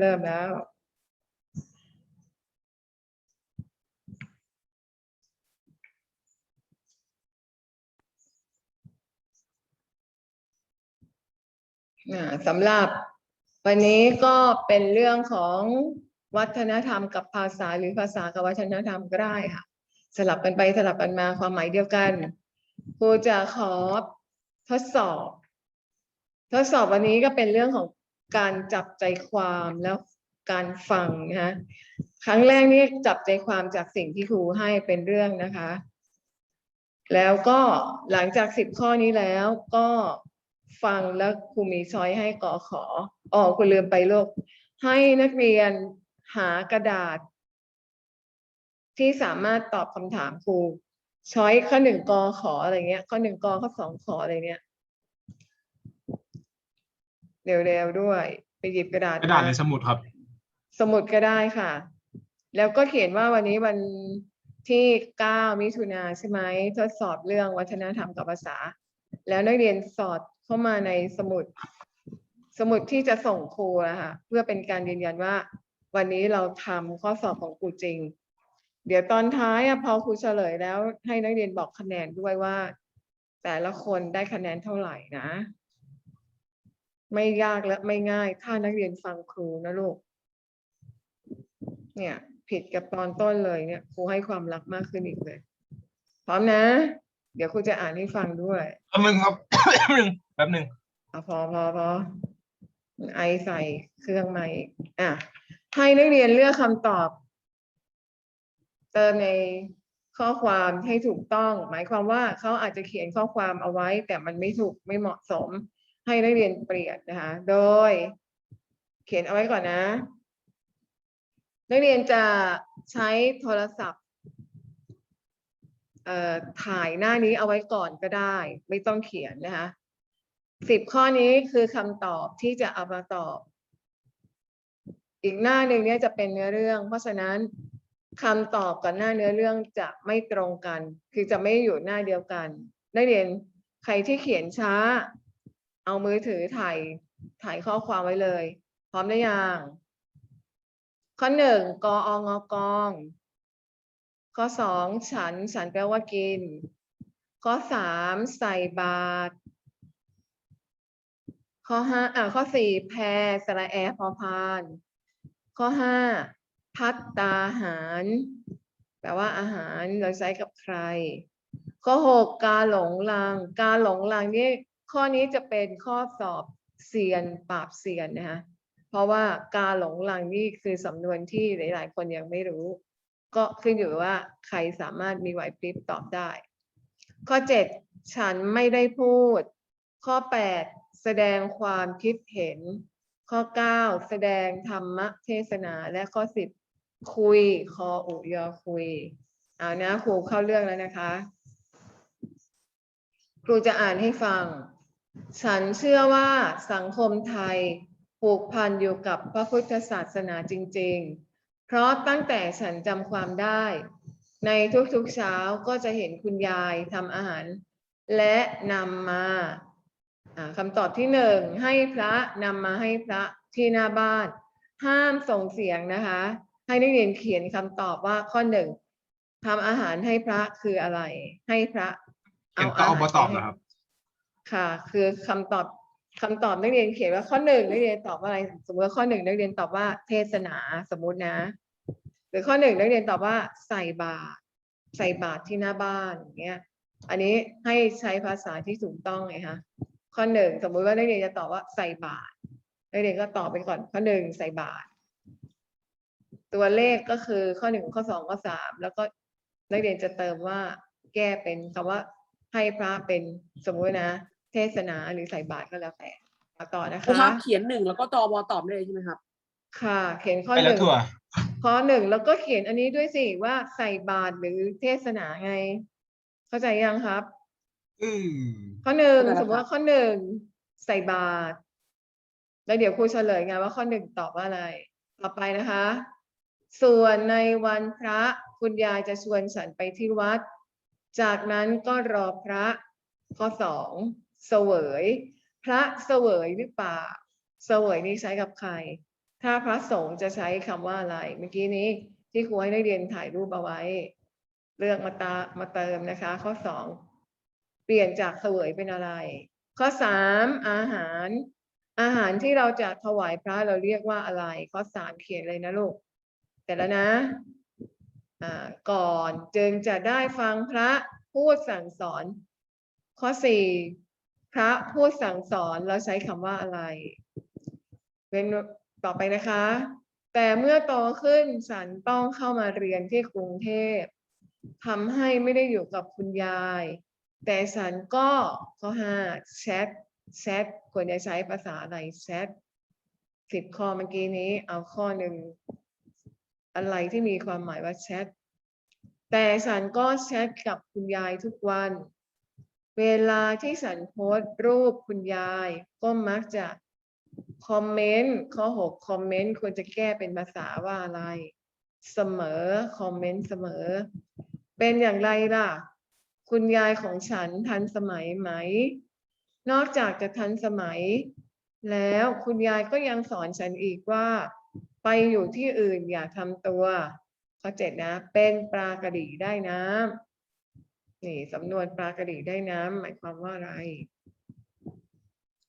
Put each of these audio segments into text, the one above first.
เริ่มแล้วอ่าสำหรับวันนี้ก็เป็นเรื่องของวัฒนธรรมกับภาษาหรือภาษากับวัฒนธรรมก็ได้ค่ะ สลับกันไปสลับกันมาความหมายเดียวกันครูจะขอทดสอบ ทดสอบวันนี้ก็เป็นเรื่องของ การจับใจความแล้วการฟังนะคะครั้งแรกนี่จับใจความจากสิ่งที่ครูให้เป็นเรื่องนะคะ แล้วก็หลังจากสิบข้อนี้แล้วก็ฟังแล้วครูมีช้อยให้กอขออ๋อคุณลืมไปลูกให้นักเรียนหากระดาษ ที่สามารถตอบคำถามครูช้อยข้อหนึ่งกอขออะไรเงี้ย ข้อหนึ่งกอข้อสองขออะไรเนี้ย เร็วๆด้วย ไปหยิบกระดาษกระดาษมในสมุดครับ สมุดก็ได้ค่ะ แล้วก็เขียนว่าวันนี้วันที่เก้ามิถุนาใช่ไหมทดสอบเรื่องวัฒนธรรมกับภาษา แล้วนักเรียนสอดเข้ามาในสมุด สมุดที่จะส่งครูนะคะเพื่อเป็นการยืนยันว่า วันนี้เราทำข้อสอบของครูจริง เดี๋ยวตอนท้ายอะพอครูเฉลยแล้ว ให้นักเรียนบอกคะแนนด้วยว่า แต่ละคนได้คะแนนเท่าไหร่นะ ไม่ยากและไม่ง่าย ถ้านักเรียนฟังครูนะลูก เนี่ย ผิดกับตอนต้นเลยเนี่ยครูให้ความรักมากขึ้นอีกเลย พร้อมนะ เดี๋ยวครูจะอ่านให้ฟังด้วยแป๊บนึงครับ แป๊บนึงแป๊บนึงเอาพอพอพอไอใส่เครื่องใหม่อะให้นักเรียนเลือกคำตอบ เติมในข้อความให้ถูกต้อง หมายความว่าเขาอาจจะเขียนข้อความเอาไว้ แต่มันไม่ถูกไม่เหมาะสม ให้นักเรียนเปลี่ยนนะคะ โดย เขียนเอาไว้ก่อนนะ นักเรียนจะใช้โทรศัพท์เอ่อถ่ายหน้านี้เอาไว้ก่อนก็ได้ ไม่ต้องเขียนนะคะสิบข้อนี้คือคำตอบที่จะเอามาตอบ อีกหน้าหนึ่งเนี่ยจะเป็นเนื้อเรื่อง เพราะฉะนั้นคำตอบกับหน้าเนื้อเรื่องจะไม่ตรงกัน คือจะไม่อยู่หน้าเดียวกัน นักเรียนใครที่เขียนช้า เอามือถือถ่ายถ่ายข้อความไว้เลย พร้อมหรือยัง ข้อหนึ่งกอองอกอง ข้อสองฉัน ฉันแปลว่ากิน ข้อสามใส่บาตรข้อห้าอ่าข้อสี่แพรสระแอพอพาน ข้อห้าพัตตาหาร แปลว่าอาหารเราใช้กับใคร ข้อหกกาหลงลัง กาหลงลังนี่ ข้อนี้จะเป็นข้อสอบเซียนปราบเซียนนะคะเพราะว่ากาหลงลังนี่คือสำนวนที่หลาย ๆ คนยังไม่รู้ ก็ขึ้นอยู่ว่าใครสามารถมีไหวพริบตอบได้ ข้อเจ็ดฉันไม่ได้พูด ข้อแปดแสดงความคิดเห็น ข้อเก้าแสดงธรรมเทศนาและข้อสิบคุยคออุยอคุย เอานะครูเข้าเรื่องแล้วนะคะ ครูจะอ่านให้ฟัง ฉันเชื่อว่าสังคมไทยผูกพันอยู่กับพระพุทธศาสนาจริง ๆ เพราะตั้งแต่ฉันจำความได้ ในทุกๆเช้าก็จะเห็นคุณยายทำอาหาร และนำมาคำตอบที่หนึ่งให้พระนำมาให้พระที่หน้าบ้าน ห้ามส่งเสียงนะคะ ให้นักเรียนเขียนคำตอบว่าข้อหนึ่งทำอาหารให้พระคืออะไร ให้พระเห็นก็เอามาตอบนะครับ ค่ะ คือคำตอบคำตอบนักเรียนเขียนว่าข้อหนึ่งนักเรียนตอบว่าอะไร สมมติข้อหนึ่งนักเรียนตอบว่าเทศนาสมมุตินะ หรือข้อหนึ่งนักเรียนตอบว่าใส่บาตรใส่บาตรที่หน้าบ้านอย่างเงี้ย อันนี้ให้ใช้ภาษาที่ถูกต้องไงคะข้อหนึ่งสมมุติว่านักเรียนจะตอบว่าใส่บาตรนักเรียนก็ตอบไปก่อนข้อหนึ่งใส่บาตรตัวเลขก็คือข้อหนึ่งข้อสองข้อสามแล้วก็นักเรียนจะเติมว่าแก้เป็นคำว่าให้พระเป็นสมมุตินะ ศนาหรือใส่บาตรก็แล้วแต่มาต่อนะครูครัคะบเขียนหนึ่งแล้วก็ตอบอตอบได้เลยใช่ไหมครับ ค่ะ เขียนข้อไปหแล้วนึ่งถั่วข้อหนึ่งแล้วก็เขียนอันนี้ด้วยสิว่าใส่บาตรหรือเทศนาไง เข้าใจยังครับ อืมข้อหนึ่งเข้าใจแล้วสมมติว่าข้อหนึ่งใส่บาตรแล้วเดี๋ยวครูเฉลยไงว่าข้อหนึ่งตอบว่าอะไร ต่อไปนะคะ ส่วนในวันพระคุณยายจะชวนฉันไปที่วัด จากนั้นก็รอพระข้อสอง เสวย พระเสวยหรือเปล่าเสวยนี่ใช้กับใคร ถ้าพระสงฆ์จะใช้คำว่าอะไร เมื่อกี้นี้ที่ครูให้นักเรียนถ่ายรูปเอาไว้ เลือกมาตามาเติมนะคะ ข้อสองเปลี่ยนจากเสวยเป็นอะไร ข้อสามอาหาร อาหารที่เราจะถวายพระเราเรียกว่าอะไร ข้อสามเขียนเลยนะลูกเสร็จแล้วนะอ่าก่อนจึงจะได้ฟังพระพูดสั่งสอน ข้อสี่ ระพูดสั่งสอนเราใช้คำว่าอะไรเป็นต่อไปนะคะ แต่เมื่อโตขึ้นฉันต้องเข้ามาเรียนที่กรุงเทพทำให้ไม่ได้อยู่กับคุณยาย แต่ฉันก็ข้อห้าแชทแชทควรจะใช้ภาษาอะไรแชทสิบข้อเมื่อกี้นี้ เอาข้อหนึ่งอะไรที่มีความหมายว่าแชทแต่ฉันก็แชทกับคุณยายทุกวัน เวลาที่ฉันโพสรูปคุณยาย ก็มักจะคอมเมนต์ข้อหกคอมเมนต์ควรจะแก้เป็นภาษาว่าอะไร เสมอคอมเมนต์เสมอ เป็นอย่างไรล่ะ คุณยายของฉันทันสมัยไหม นอกจากจะทันสมัย แล้วคุณยายก็ยังสอนฉันอีกว่า ไปอยู่ที่อื่นอย่าทำตัว ข้อเจ็ดนะ เป็นปลากระดีได้น้ำ นี่สำนวนปลากระดีได้น้ำหมายความว่าอะไร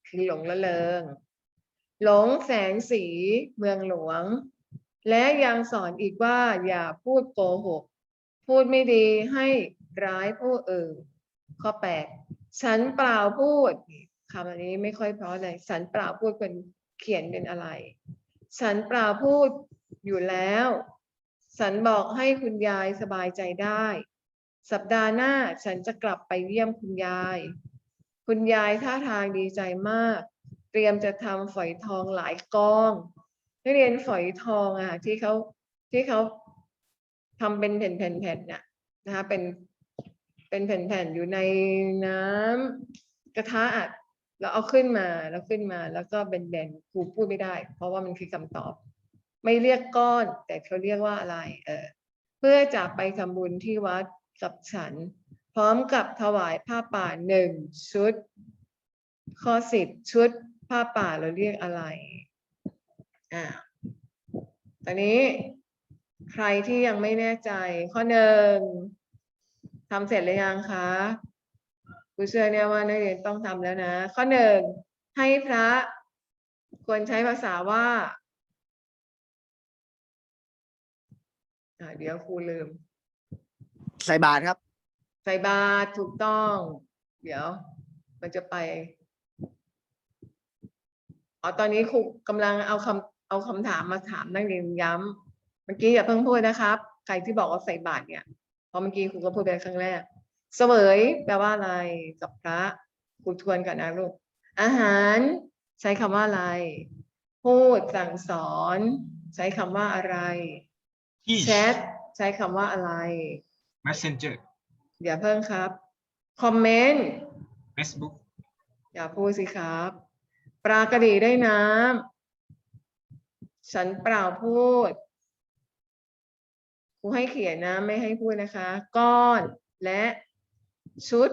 คือหลงละเริงหลงแสงสีเมืองหลวง และยังสอนอีกว่า อย่าพูดโกหก พูดไม่ดีให้ร้ายผู้อื่น ข้อแปดฉันเปล่าพูดคำอันนี้ไม่ค่อยเพราะเลยฉันเปล่าพูดเป็นเขียนเป็นอะไร ฉันเปล่าพูดอยู่แล้ว ฉันบอกให้คุณยายสบายใจได้ สัปดาห์หน้าฉันจะกลับไปเยี่ยมคุณยาย คุณยายท่าทางดีใจมาก เตรียมจะทำฝอยทองหลายกองนักเรียนฝอยทองอะที่เขาที่เขาทำเป็นแผ่นๆน่ะนะคะเป็นเป็นแผ่นๆอยู่ในน้ำกระทะอะแล้วเอาขึ้นมาแล้วขึ้นมาแล้วก็เป็นแบนๆครูพูดไม่ได้ เพราะว่ามันคือคำตอบ ไม่เรียกก้อน แต่เขาเรียกว่าอะไร เออเพื่อจะไปทำบุญที่วัด กับฉัน พร้อมกับถวายผ้าป่าหนึ่งชุด ข้อสิบชุดผ้าป่าเราเรียกอะไรอ่าตอนนี้ใครที่ยังไม่แน่ใจข้อหนึ่งทำเสร็จหรือยังคะกูเชื่อเนี่ยว่านักเรียนต้องทำแล้วนะ ข้อหนึ่งให้พระควรใช้ภาษาว่าอ่าเดี๋ยวครูลืม ใส่บาตรครับ ใส่บาตรถูกต้อง เดี๋ยว มันจะไปอ๋อตอนนี้ครูกำลังเอาคำเอาคำถามมาถามนักเรียนย้ำเมื่อกี้อย่าเพิ่งพูดนะครับ ใครที่บอกว่าใส่บาตรเนี่ยเพราะเมื่อกี้ครูก็พูดไปครั้งแรก เสวยแปลว่าอะไรกับพระครูทวนก่อนนะลูกอาหาร ใช้คำว่าอะไร พูดสั่งสอน ใช้คำว่าอะไรที่แชทใช้คำว่าอะไร messenger อย่าเพิ่งครับ คอมเมนต์ Facebook อย่าพูดสิครับ ปลากระดีได้น้ำฉันเปล่าพูดครูให้เขียนนะไม่ให้พูดนะคะ ก้อนและชุด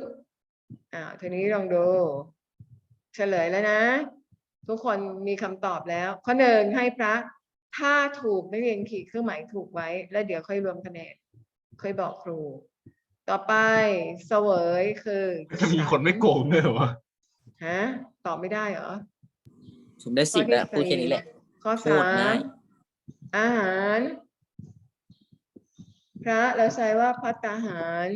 อ่าทีนี้ลองดู เฉลยแล้วนะ ทุกคนมีคำตอบแล้ว ข้อหนึ่งให้พระ ถ้าถูกนักเรียนขีดเครื่องหมายถูกไว้ แล้วเดี๋ยวค่อยรวมคะแนน ค่อยบอกครู ต่อไปเสวยคือจะมีคนไม่โกงด้วยเหรอวะฮะตอบไม่ได้เหรอ ผมได้สิบแล้วพูดแค่นี้แหละ ข้อโคสาตรง่ามย อาหาร พระเราใช้ว่าพัตตาหาร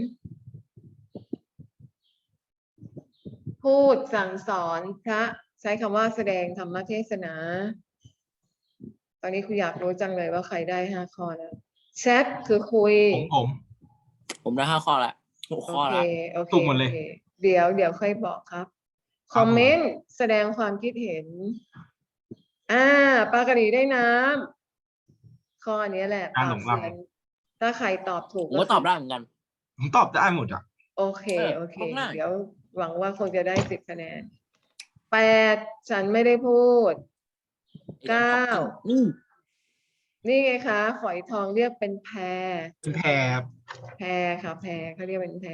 พูดสั่งสอนพระใช้คำว่าแสดงธรรมเทศนา ตอนนี้คุณอยากรู้จังเลยว่าใครได้ห้าข้อแล้ว แชทคือคุยผมผม ผมได้ห้าข้อละหกโอข้อเคละโอเคถูกหมดเลย โอคเดี๋ยวเดี๋ยวค่อยบอกครับ คอมเมนต์แสดงความคิดเห็น อ่าปลากระดีได้น้ำข้อนี้แหละอ่าปาหลกงลังเซียนถ้าใครตอบถูกผมก็ตอบได้เหมือนกัน ผมตอบได้หมดอะ โอเค เออโอเคตอบได้ เดี๋ยวหวังว่าคงจะได้สิบคะแนนแปดฉันไม่ได้พูด เก้า อืม นี่ไงคะฝอยทองเรียกเป็นแพร เป็นแพรครับแพรค่ะแพรเขาเรียกเป็นแพร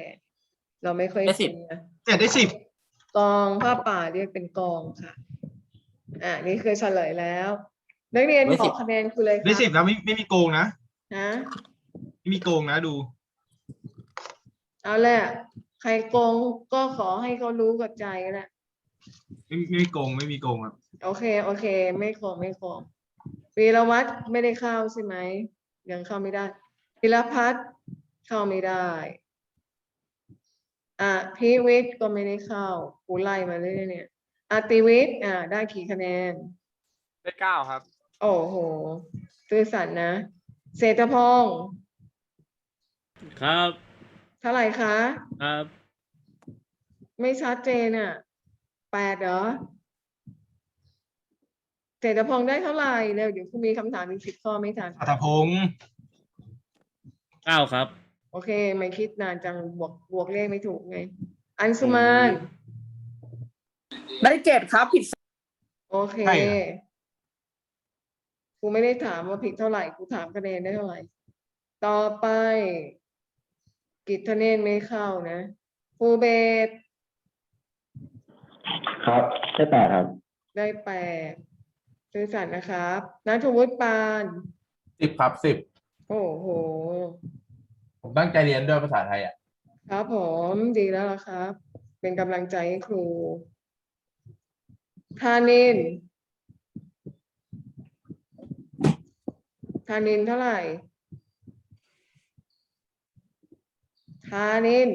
เราไม่ค่อยได้สิบ คุ้นนะแต่ได้สิบกองผ้าป่าเรียกเป็นกองค่ะ อ่านี่คือเฉลยแล้ว นักเรียนได้บสิอบกคะแนนครูเลยได้คสิรับบแล้วไม่ไม่มีโกงนะนะไม่มีโกงนะดู เอาแหละใครโกงก็ขอให้เขารู้กับใจแหละ ไม่ไม่มีโกงไม่มีโกงครับ โอเค โอเค ไม่โกงไม่โกง วีรวัตรไม่ได้เข้าใช่ไหมยังเข้าไม่ได้พิรพัฒน์เข้าไม่ได้อะพิวิทย์ก็ไม่ได้เข้ากูไล่มาเรื่อยๆเนี่ยอาติวิทย์อ่าได้กี่คะแนน ได้เก้าครับ โอ้โหตื้อสัตย์นะเศรษฐพงศ์ครับเท่าไหร่คะ ครับ ไม่ชัดเจนอะแปดเหรอเศร ษฐพงศ์ได้เท่าไหร่เร็วเดี๋ยวคุณมีคำถามอีกสิบข้อไม่ทัน อัธพงศ์เก้าครับ โอเค ไม่คิดนานจังบวกบวกเลขไม่ถูกไง อันสุมาน ได้เจ็ดครับผิดโอเคครูไม่ได้ถามว่าผิดเท่าไหร่ครูถามคะแนนได้เท่าไหร่ ต่อไป กิจทเนนไม่เข้านะครูเบสครับได้แปดครับ ได้แปด ซื่อสัตย์นะครับนัทวุฒิปานสิบครับสิบโอ้โห ผมตั้งใจเรียนด้วยภาษาไทยอะครับผมดีแล้วล่ะครับ เป็นกำลังใจให้ครูธานินธานินเท่าไหร่ธานิน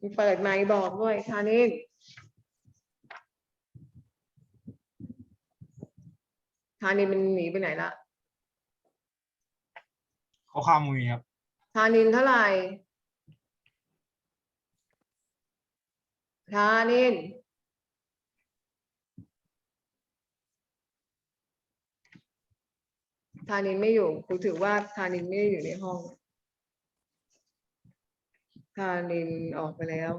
มีเปิดไมค์บอกด้วยธานิน ธานินมันหนีไปไหนละเขาข้ามมุยครับธานินเท่าไหร่ธานิน ธานินไม่อยู่ครูถือว่าธานินไม่ได้อยู่ในห้อง ธานินออกไปแล้ว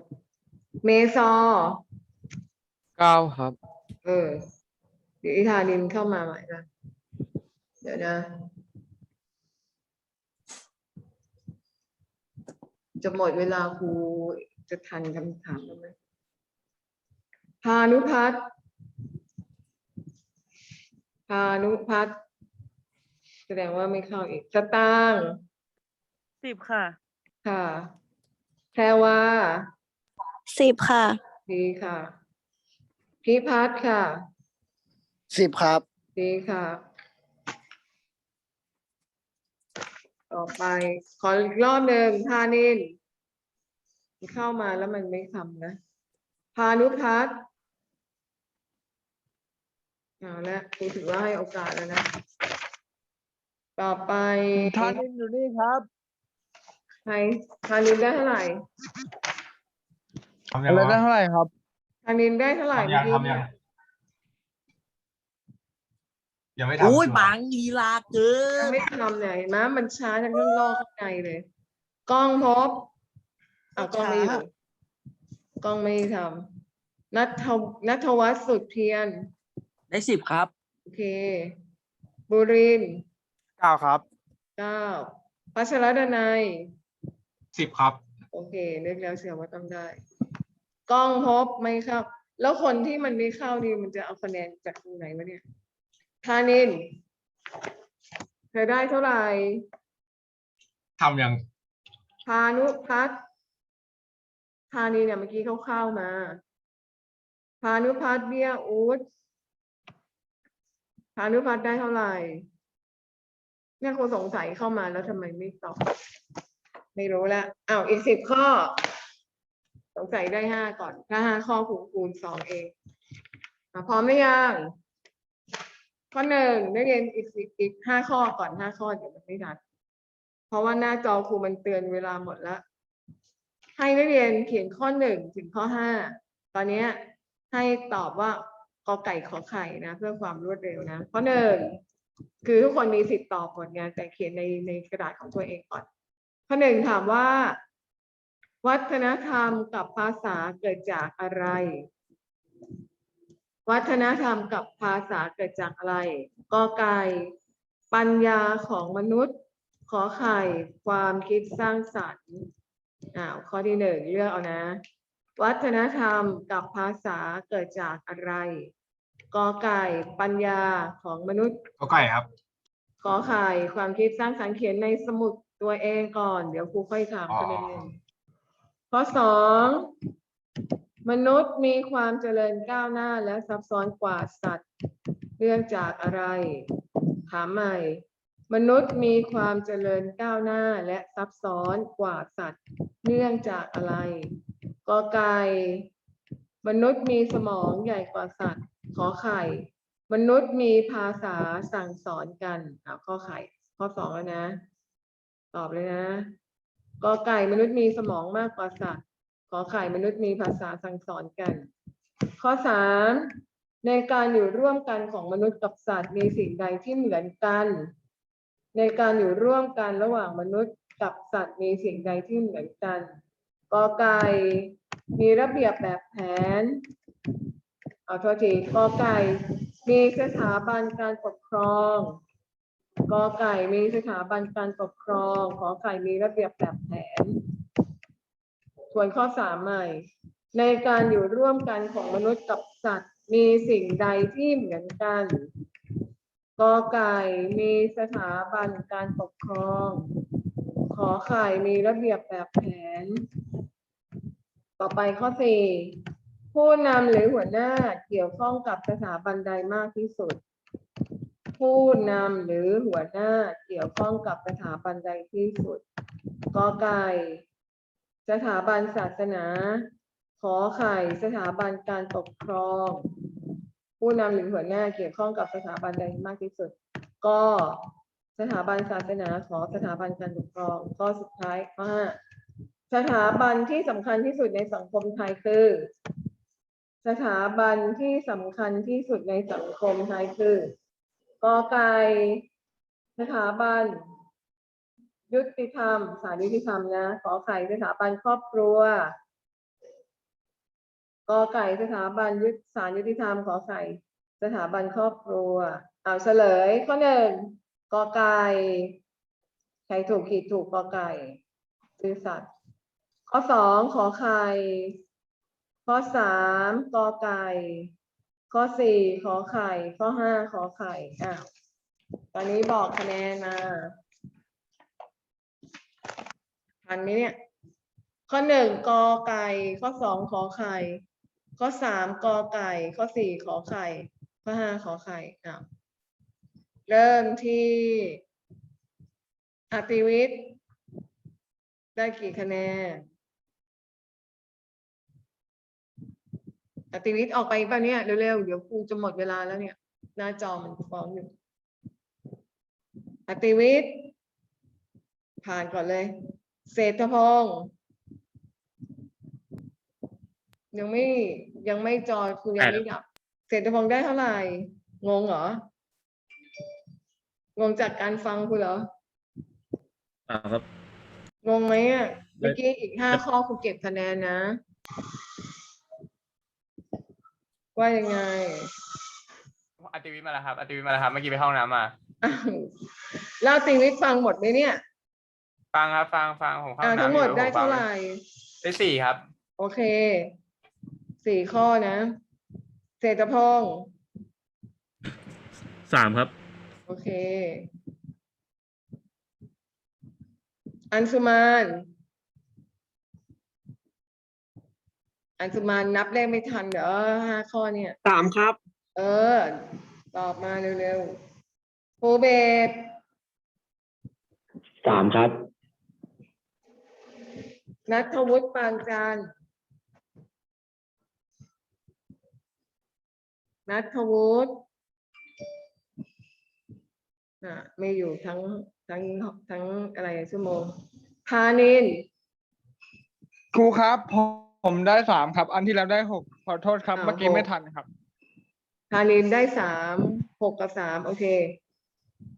เมซอ เก้าครับ เออ เดี๋ยวอีธานินเข้ามาใหม่ละเดี๋ยวนะจะหมดเวลาครูจะทันคำถามแล้วไหมพานุพัฒน์พานุพัฒน์แสดงว่าไม่เข้าอีกสตางค์สิบค่ะ ค่ะแพรวาสิบค่ะ ดีค่ะพิพัฒน์ค่ะ สิบครับ ดีค่ะ ต่อไปขออีกรอบหนึ่งพานินเข้ามาแล้วมันไม่ทำนะ พานุพัฒน์เอาละครูถือว่าให้โอกาสแล้วนะ ต่อไปท่านอยู่นี่ครับใครพานินได้เท่าไหร่ทำยัอะงไรวะได้เท่าไหร่ครับพานินได้เท่าไหร่ทำยังเมื่อทำกี้ยังเนี่ย ยังไม่ทำโอ้ยใช่ไหมบางลีลาเกิยังนไม่ทำเนี่ยเห็นไหมมันช้าจากเรื่องลอกข้างในเลยกล้องพบอะกล้องไม่อยู่กล้องไม่ทำนัทวนัทวัฒน์สุดเพียรได้สิบครับ โอเค บุรินทร์เก้าครับ เก้าพัชรดนัย สิบครับ โอเคนึกแล้วเชียวว่าต้องได้ กล้องพบไม่เข้า แล้วคนที่มันไม่เข้านี่มันจะเอาคะแนนจากตรงไหนวะเนี่ย ธานินเธอได้เท่าไหร่ทำยังพานุพัฒน์ธานีเนี่ยเมื่อกี้เขาเข้ามาพานุพัฒน์เบี้ยอูดพานุพัฒน์ได้เท่าไหร่เนี่ยคนสงสัยเข้ามาแล้วทำไมไม่ตอบ ไม่รู้ละอ้าวอีกสิบข้อ สงสัยได้ห้าก่อน ถ้าห้าข้อคูณคูณสองเองอะพร้อมหรือยัง ข้อหนึ่งนักเรียนอีกสิบอีกห้าข้อก่อนห้าข้อเดี๋ยวมันไม่ทันเพราะว่าหน้าจอครูมันเตือนเวลาหมดแล้วให้นักเรียนเขียนข้อหนึ่งถึงข้อห้าตอนนี้ให้ตอบว่ากอไก่ขอไข่นะ เพื่อความรวดเร็วนะข้อหนึ่งคือทุกคนมีสิทธิ์ตอบหมดไงแต่เขียนในในกระดาษของตัวเองก่อน ข้อหนึ่งถามว่า วัฒนธรรมกับภาษาเกิดจากอะไร วัฒนธรรมกับภาษาเกิดจากอะไรกอไก่ปัญญาของมนุษย์ ขอไข่ความคิดสร้างสรรค์อ้าวข้อที่หนึ่งเลือกเอานะ วัฒนธรรมกับภาษาเกิดจากอะไรกอไก่ปัญญาของมนุษย์ก็ไก่ครับขอไข่ความคิดสร้างสรรค์เขียนในสมุดตัวเองก่อน เดี๋ยวครูค่อยถามอ๋อคะแนนข้อสอง มนุษย์มีความเจริญก้าวหน้าและซับซ้อนกว่าสัตว์เนื่องจากอะไร ถามใหม่ มนุษย์มีความเจริญก้าวหน้าและซับซ้อนกว่าสัตว์ เนื่องจากอะไรกอไก่ มนุษย์มีสมองใหญ่กว่าสัตว์ ขอไข่ มนุษย์มีภาษาสั่งสอนกันอะข้อไข่ ข้อสองแล้วนะ ตอบเลยนะกอไก่ มนุษย์มีสมองมากกว่าสัตว์ ขอไข่มนุษย์มีภาษาสั่งสอนกัน ข้อสามในการอยู่ร่วมกันของมนุษย์กับสัตว์ มีสิ่งใดที่เหมือนกัน ในการอยู่ร่วมกันระหว่างมนุษย์กับสัตว์ มีสิ่งใดที่เหมือนกันกอไก่มีระเบียบแบบแผนเอาโทษทีกอไก่ มีสถาบันการปกครองกอไก่มีสถาบันการปกครอง ขอไข่มีระเบียบแบบแผน ส่วนข้อสามใหม่ ในการอยู่ร่วมกันของมนุษย์กับสัตว์ มีสิ่งใดที่เหมือนกันกอไก่มีสถาบันการปกครอง ขอไข่มีระเบียบแบบแผน ต่อไปข้อสี่ผู้นำหรือหัวหน้าเกี่ยวข้องกับสถาบันใดมากที่สุด ผู้นำหรือหัวหน้าเกี่ยวข้องกับสถาบันใดที่สุดกอไก่ สถาบันศาสนา ขอไข่สถาบันการปกครอง ผู้นำหรือหัวหน้าเกี่ยวข้องกับสถาบันใดมากที่สุด ก็สถาบันศาสนาขอสถาบันการปกครองข้อสุดท้ายข้อห้าสถาบันที่สำคัญที่สุดในสังคมไทยคือ สถาบันที่สำคัญที่สุดในสังคมไทยคือกอไก่สถาบัน ยุติธรรมศาลยุติธรรมนะ ขอไข่สถาบันครอบครัวกอไก่สถาบันยุติศาลยุติธรรมขอไข่สถาบันครอบครัวเอาเฉลยข้อหนึ่งกอไก่ใครถูกขีดถูกกอไก่ซื่อสัตย์ข้อสองขอไข่ข้อสามกอไก่ ข้อสี่ขอไข่ ข้อห้าขอไข่อะตอนนี้บอกคะแนนมา ทันไหมเนี่ย ข้อหนึ่งกอไก่ ข้อสองขอไข่ ข้อสามกอไก่ ข้อสี่ขอไข่ ข้อห้าขอไข่อะเริ่มที่อติวิทย์ได้กี่คะแนนอติวิทย์ออกไปป่ะเนี่ยเร็วๆเดี๋ยวครูจะหมดเวลาแล้วเนี่ย หน้าจอมันฟ้องอยู่อติวิทย์ผ่านก่อนเลย เศรษฐพงศ์ยังไม่ยังไม่จอครูยังไม่ดับ เศรษฐพงศ์ได้เท่าไหร่ งงเหรอ งงจากการฟังครูเหรออ่าครับ งงไหมอะได้เมื่อกี้อีกห้าข้อครูเก็บคะแนนนะ ว่ายังไงอัติวิทย์มาแล้วครับอัติวิทย์มาแล้วครับ เมื่อกี้ไปเข้าห้องน้ำมาอ้าวเล่าติวิทย์ฟังหมดไหมเนี่ย ฟังครับ ฟังฟังผมเข้าอ่าห้องน้ำทั้งหมดอยู่ได้ผฟัเท่างไหร่ได้สี่ครับ โอเคสี่ข้อนะเศรษฐพงศ์สามครับ โอเค อัญสุมาน อัญสุมานนับเลขไม่ทันเดี๋ยวห้าข้อเนี่ย สามครับ เออ ตอบมาเร็วๆภูเบศสามครับ นัทวุฒิปานจันทร์นัทวุฒิอะไม่อยู่ทั้งทั้งทั้งอะไรอะชั่วโมงพานินครูครับผมผมได้สามครับ อันที่แล้วได้หกขอโทษครับอ่าเมื่อกี้หกไม่ทันครับพานินได้สามหกกับสามโอเค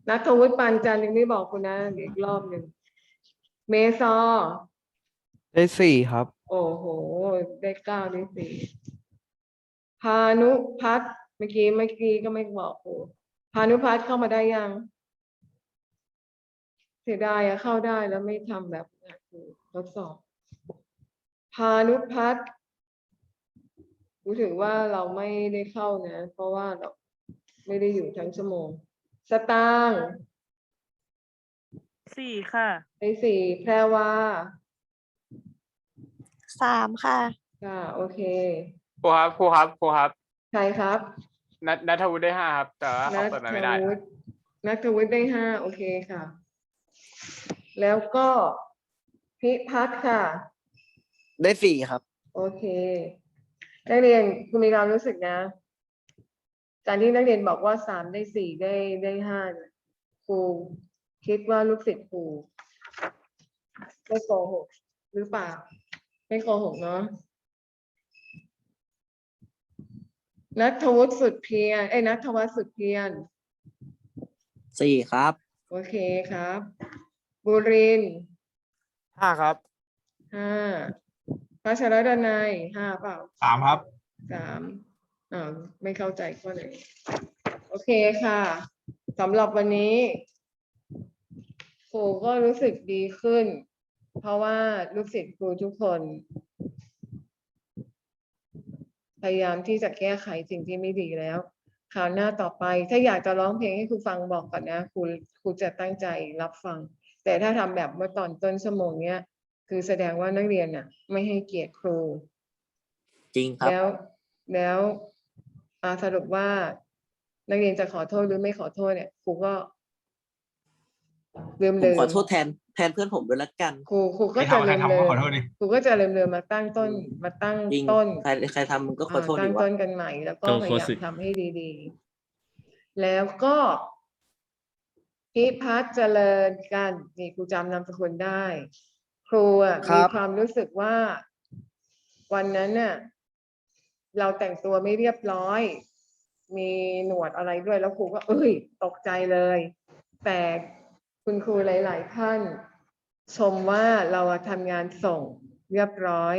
นัทวุฒิปานจันทร์ยังไม่บอกคุณนะเดี๋ยวอีกรอบหนึ่งเมซอ ได้สี่ครับ โอ้โห ได้เก้าได้สี่พานุพัฒน์เมื่อกี้เมื่อกี้ก็ไม่บอกโอ้พานุพัฒน์เข้ามาได้ยัง เสียดายอะเข้าได้แล้วไม่ทำแบบทดสอบ พานุพัฒน์รู้ถือว่าเราไม่ได้เข้านะ เพราะว่าเราไม่ได้อยู่ทั้งชั่วโมง สตางค์สี่ค่ะในสี่แพรวา สามค่ะ ค่ะโอเคครูครับครูครับครูครับใครครับนัทนัทวุฒิได้ห้าครับ แต่ว่านัเขาทเปิดมาไม่ได้วุฒินัทวุฒิได้ห้าโอเคค่ะ แล้วก็พิพัฒน์ค่ะ ได้สี่ครับ โอเคนักเรียนคุณมีความรู้สึกนะ การที่นักเรียนบอกว่าสามได้สี่ได้ได้ห้าเนี่ยครูคิดว่าลูกศิษย์ครูไม่โกหกหรือเปล่า ไม่โกหกเนาะนัทวุฒิสุดเพียรเอ้ยนัทวัฒน์สุดเพียรสี่ครับโอเคครับ บุรินทร์ห้าครับห้าพัชรดนัยห้าเปล่า สามครับ สามอ่าไม่เข้าใจข้อไหน โอเคค่ะสำหรับวันนี้ครูก็รู้สึกดีขึ้น เพราะว่าลูกศิษย์ครูทุกคน พยายามที่จะแก้ไขสิ่งที่ไม่ดีแล้วคราวหน้าต่อไป ถ้าอยากจะร้องเพลงให้ครูฟังบอกก่อนนะครูครูจะตั้งใจรับฟัง แต่ถ้าทำแบบเมื่อตอนต้นชั่วโมงเนี้ยคือแสดงว่านักเรียนน่ะ ไม่ให้เกียรติครู จริงครับ แล้วแล้วอ่าสรุปว่า นักเรียนจะขอโทษหรือไม่ขอโทษเนี่ยครูก็ลืมผมลืมขอโทษแทน แทนเพื่อนผมด้วยละกันครูครูก็ใครจะทำใครลืมทำลืก็มขอโทษดิครูก็จะลืมลืมมาตั้งต้นมาตั้งจริงต้นใครใครทำมึงก็ขอโทษาดีตั้งว่าต้นกันใหม่ แล้วก็ต้องพขอยายามสิทำให้ดีๆ แล้วก็พิพัฒน์เจริญกันนี่ครูจำนามสกุลได้ ครูอะครัมีบความรู้สึกว่า วันนั้นน่ะเราแต่งตัวไม่เรียบร้อย มีหนวดอะไรด้วยแล้วครูก็เอ้ย ตกใจเลย แต่ คุณครูหลาย ๆ ท่าน ชมว่าเราทำงานส่งเรียบร้อย